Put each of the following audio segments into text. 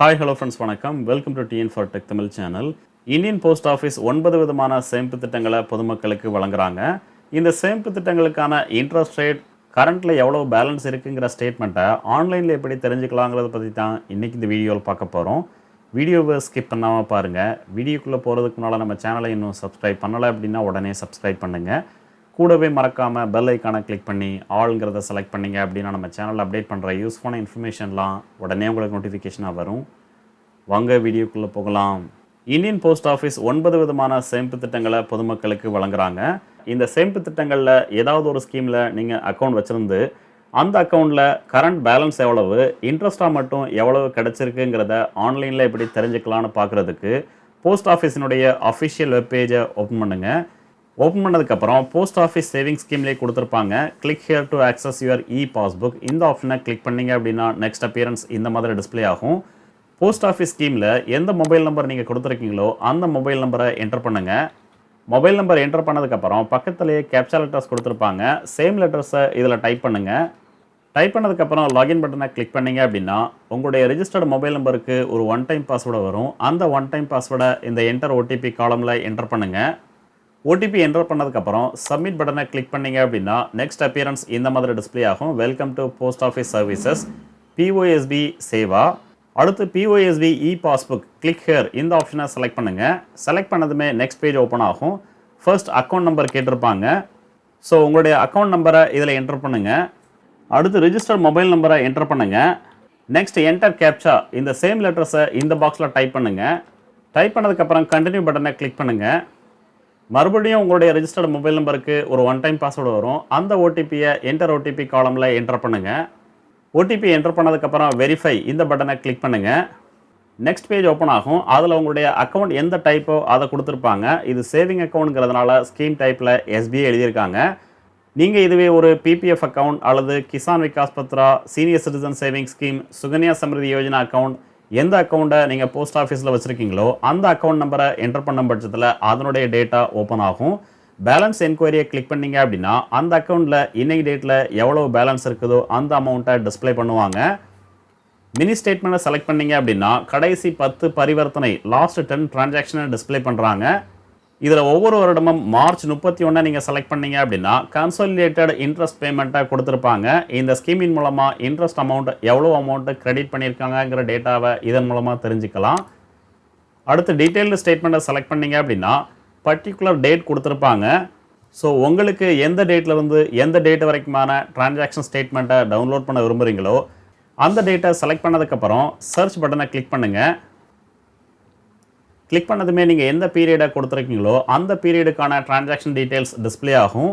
Hi hello friends வணக்கம். Welcome to TN for tech Tamil channel Indian post office ஒன்பது விதமான சேமிப்பு திட்டங்களை பொதுமக்களுக்கு வழங்குறாங்க. இந்த சேமிப்பு திட்டங்களுக்கான இன்ட்ரெஸ்ட் ரேட் கரண்ட்டில் எவ்வளோ பேலன்ஸ் இருக்குங்கிற ஸ்டேட்மெண்ட்டை ஆன்லைனில் எப்படி தெரிஞ்சுக்கலாங்கிறத பற்றி தான் இன்றைக்கி இந்த வீடியோவில் பார்க்க போகிறோம் வீடியோவை ஸ்கிப் பண்ணாமல் பாருங்கள் வீடியோக்குள்ளே போகிறதுக்கு முன்னால் நம்ம சேனலை இன்னும் சப்ஸ்கிரைப் பண்ணலை அப்படின்னா உடனே சப்ஸ்கிரைப் பண்ணுங்கள் கூடவே மறக்காமல் பெல் ஐக்கானை கிளிக் பண்ணி ஆளுங்கிறத செலக்ட் பண்ணிங்க அப்படின்னா நம்ம சேனலில் அப்டேட் பண்ணுற யூஸ்ஃபுல்லான இன்ஃபர்மேஷன்லாம் உடனே உங்களுக்கு நோட்டிஃபிகேஷனாக வரும். வாங்க வீடியோக்குள்ளே போகலாம். இந்தியன் போஸ்ட் ஆஃபீஸ் ஒன்பது விதமான சேமிப்பு திட்டங்களை பொதுமக்களுக்கு வழங்குறாங்க. இந்த சேமிப்பு திட்டங்களில் ஏதாவது ஒரு ஸ்கீமில் நீங்கள் அக்கௌண்ட் வச்சுருந்து அந்த அக்கௌண்ட்டில் கரண்ட் பேலன்ஸ் எவ்வளவு இன்ட்ரெஸ்ட்டாக மட்டும் எவ்வளவு கிடச்சிருக்குங்கிறத ஆன்லைனில் எப்படி தெரிஞ்சுக்கலான்னு பார்க்குறதுக்கு போஸ்ட் ஆஃபீஸினுடைய அஃபிஷியல் வெப்பேஜை ஓப்பன் பண்ணுங்கள் ஓப்பன் பண்ணதுக்கப்புறம் போஸ்ட் ஆஃபீஸ் சேவிங்ஸ் ஸ்கீம்லேயே கொடுத்துருப்பாங்க. Click here to access your e passbook இந்த ஆப்ஷனை கிளிக் பண்ணீங்க அப்படின்னா நெக்ஸ்ட் அப்பியரன்ஸ் இந்த மாதிரி டிஸ்ப்ளே ஆகும். போஸ்ட் ஆஃபீஸ் ஸ்கீமில் எந்த மொபைல் நம்பர் நீங்கள் கொடுத்துருக்கீங்களோ அந்த மொபைல் நம்பரை என்டர் பண்ணுங்கள் மொபைல் நம்பர் என்டர் பண்ணதுக்கப்புறம் பக்கத்துலேயே கேப்சா லெட்டர்ஸ் கொடுத்துருப்பாங்க. சேம் லெட்டர்ஸை இதில் டைப் பண்ணுங்கள் டைப் பண்ணதுக்கப்புறம் லாகின் பட்டனை கிளிக் பண்ணீங்க அப்படின்னா உங்களுடைய ரெஜிஸ்டர்டு மொபைல் நம்பருக்கு ஒரு ஒன் டைம் பாஸ்வேர்டு வரும். அந்த ஒன் டைம் பாஸ்வேர்டை இந்த என்டர் ஓடிபி காலமில் என்டர் பண்ணுங்கள் ஓடிபி என்டர் பண்ணதுக்கப்புறம் சப்மிட் பட்டனை கிளிக் பண்ணீங்க அப்படின்னா நெக்ஸ்ட் அப்பியரன்ஸ் இந்த மாதிரி டிஸ்ப்ளே ஆகும். Welcome to post office services POSB Seva. அடுத்து POSB e passbook click here இந்த ஆப்ஷனை செலக்ட் பண்ணுங்கள் செலக்ட் பண்ணதுமே நெக்ஸ்ட் பேஜ் ஓப்பன் ஆகும். ஃபர்ஸ்ட் அக்கௌண்ட் நம்பர் கேட்டிருப்பாங்க. ஸோ உங்களுடைய அக்கௌண்ட் நம்பரை இதில் என்டர் பண்ணுங்கள் அடுத்து ரிஜிஸ்டர் மொபைல் நம்பரை என்டர் பண்ணுங்கள் நெக்ஸ்ட் என்டர் கேப்சா இந்த சேம் லெட்டர்ஸை இந்த பாக்ஸில் டைப் பண்ணுங்கள் டைப் பண்ணதுக்கப்புறம் கண்டினியூ பட்டனை கிளிக் பண்ணுங்கள் மறுபடியும் உங்களுடைய ரெஜிஸ்டர்டு மொபைல் நம்பருக்கு ஒரு ஒன் டைம் பாஸ்வேர்டு வரும். அந்த ஓடிபியை என்டர் ஓடிபி காலமில் என்டர் பண்ணுங்கள் ஓடிபி என்டர் பண்ணதுக்கப்புறம் வெரிஃபை இந்த பட்டனை கிளிக் பண்ணுங்கள் நெக்ஸ்ட் பேஜ் ஓப்பன் ஆகும். அதில் உங்களுடைய அக்கௌண்ட் எந்த டைப்போ அதை கொடுத்துருப்பாங்க. இது சேவிங் அக்கௌண்ட்ங்கிறதுனால ஸ்கீம் டைப்பில் எஸ்பிஐ எழுதியிருக்காங்க. நீங்கள் இதுவே ஒரு பிபிஎஃப் அக்கௌண்ட் அல்லது Kisan Vikas Patra senior citizen saving scheme Sukanya Samriddhi Yojana account எந்த அக்கௌண்ட்டை நீங்கள் போஸ்ட் ஆஃபீஸில் வச்சுருக்கீங்களோ அந்த அக்கௌண்ட் நம்பரை என்டர் பண்ணும் பட்சத்தில் அதனுடைய டேட்டா ஓப்பன் ஆகும். பேலன்ஸ் என்கொயரியை கிளிக் பண்ணீங்க அப்படின்னா அந்த அக்கௌண்ட்டில் இன்னைக்கு டேட்டில் எவ்வளோ பேலன்ஸ் இருக்குதோ அந்த அமௌண்ட்டை டிஸ்ப்ளே பண்ணுவாங்க. மினி ஸ்டேட்மெண்ட்டை செலக்ட் பண்ணீங்க அப்படின்னா கடைசி பத்து பரிவர்த்தனை லாஸ்ட் டென் டிரான்சாக்ஷனை டிஸ்ப்ளே பண்ணுறாங்க இதில் ஒவ்வொரு வருடமும் மார்ச் முப்பத்தி ஒன்றை நீங்கள் செலக்ட் பண்ணீங்க அப்படின்னா கன்சாலிடேட்டட் இன்ட்ரெஸ்ட் பேமெண்ட்டை கொடுத்துருப்பாங்க. இந்த ஸ்கீமின் மூலமாக இன்ட்ரெஸ்ட் அமௌண்ட் எவ்வளோ அமௌண்ட்டு கிரெடிட் பண்ணியிருக்காங்கங்கிற டேட்டாவை இதன் மூலமாக தெரிஞ்சுக்கலாம். அடுத்து டீட்டெயில்டு ஸ்டேட்மெண்ட்டை செலக்ட் பண்ணீங்க அப்படின்னா பர்டிகுலர் டேட் கொடுத்துருப்பாங்க. ஸோ உங்களுக்கு எந்த டேட்லேருந்து எந்த டேட் வரைக்குமான டிரான்சாக்ஷன் ஸ்டேட்மெண்ட்டை டவுன்லோட் பண்ண விரும்புகிறீங்களோ அந்த டேட்டை செலக்ட் பண்ணதுக்கப்புறம் சர்ச் பட்டனை கிளிக் பண்ணுங்கள் கிளிக் பண்ணதுமே நீங்கள் எந்த பீரியடை கொடுத்துருக்கீங்களோ அந்த பீரியடுக்கான டிரான்சாக்ஷன் டீட்டெயில்ஸ் டிஸ்ப்ளே ஆகும்.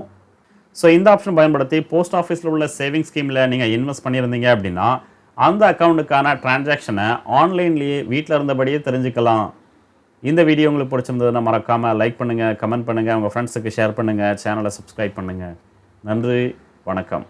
ஸோ இந்த ஆப்ஷன் பயன்படுத்தி போஸ்ட் ஆஃபீஸில் உள்ள சேவிங் ஸ்கீமில் நீங்கள் இன்வெஸ்ட் பண்ணியிருந்தீங்க அப்படின்னா அந்த அக்கௌண்ட்டுக்கான டிரான்சாக்ஷனை ஆன்லைன்லேயே வீட்டில் இருந்தபடியே தெரிஞ்சுக்கலாம். இந்த வீடியோ உங்களுக்கு பிடிச்சிருந்ததுன்னா மறக்காமல் லைக் பண்ணுங்கள் கமெண்ட் பண்ணுங்கள் உங்கள் ஃப்ரெண்ட்ஸுக்கு ஷேர் பண்ணுங்கள் சேனலை சப்ஸ்கிரைப் பண்ணுங்கள் நன்றி வணக்கம்.